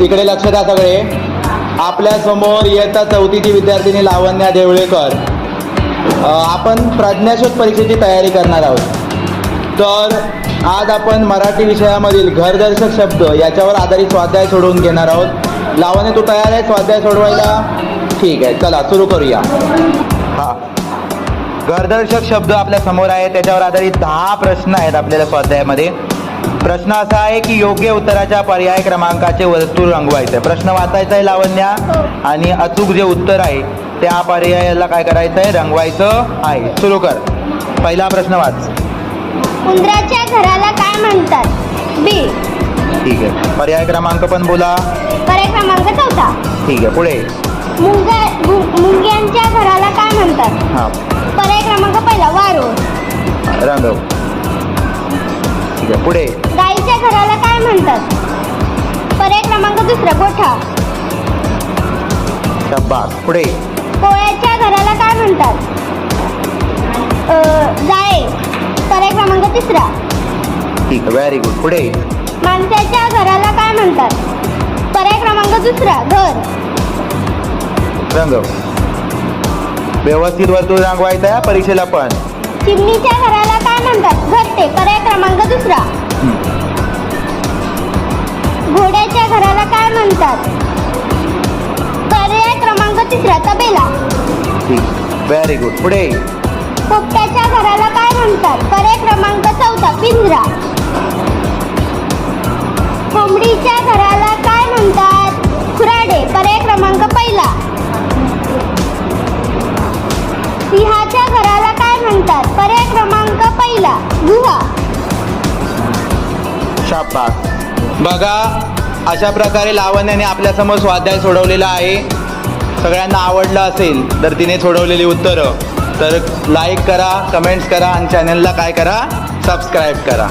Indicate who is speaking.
Speaker 1: इकडे लक्ष द्या सगळे. आपल्यासमोर इयत्ता चौथीची विद्यार्थिनी लावण्या देवळेकर. आपण प्रज्ञाशोध परीक्षेची तयारी करणार आहोत. तर आज आपण मराठी विषयामधील घरदर्शक शब्द याच्यावर आधारित स्वाध्याय सोडवून घेणार आहोत. लावण्या तू तयार आहे स्वाध्याय सोडवायला? ठीक आहे चला सुरू करूया. हा. घरदर्शक शब्द आपल्यासमोर आहे त्याच्यावर आधारित दहा प्रश्न आहेत आपल्याला स्वाध्यायामध्ये. प्रश्न असा आहे की योग्य उत्तराच्या पर्याय क्रमांकाचे वर्तुळ रंगवायचे प्रश्न वाचायचा आहे लावण्या. आणि अचूक जे उत्तर आहे त्या पर्यायाला काय करायचं आहे रंगवायचं आहे. सुरू कर. पहिला प्रश्न वाच.
Speaker 2: उंदराच्या घराला काय म्हणतात? बी
Speaker 1: ठीक आहे. पर्याय क्रमांक पण बोला.
Speaker 2: पर्याय क्रमांक चौथा.
Speaker 1: ठीक आहे. पुढे.
Speaker 2: मुंग्या मुंग्यांच्या घराला काय म्हणतात?
Speaker 1: हां.
Speaker 2: पर्याय क्रमांक पहिला वारूळ.
Speaker 1: रंगव. ठीक आहे पुढे.
Speaker 2: गाईच्या घराला काय म्हणतात? पर्याय क्रमांक दुसरा गोठा.
Speaker 1: शब्बास. पुढे.
Speaker 2: कोळ्याच्या घराला काय म्हणतात? अ, जाळे. पर्याय क्रमांक तिसरा.
Speaker 1: ठीक आहे व्हेरी गुड पुढे.
Speaker 2: माणसाच्या घराला काय म्हणतात? पर्याय क्रमांक दुसरा घर.
Speaker 1: रंगव. व्यवस्थित वर्तुळ रंगवायचं आहे परीक्षेला पण.
Speaker 2: चिमणीच्या घराला काय म्हणतात? घरटे पर्याय क्रमांक दुसरा. घोड्याच्या घराला काय म्हणतात? पर्याय क्रमांक तिसरा तबेला.
Speaker 1: ठीक व्हेरी गुड पुढे.
Speaker 2: पोपट्याच्या घराला काय म्हणतात? पहिला गुहा.
Speaker 1: शाबास. बघा अशा प्रकारे लावण्याने आपल्यासमोर स्वाध्याय सोडवलेला आहे. सगळ्यांना आवडलं असेल तर तिने सोडवलेली उत्तरं. तर लाईक करा कमेंट्स करा आणि चॅनलला काय करा सबस्क्राईब करा.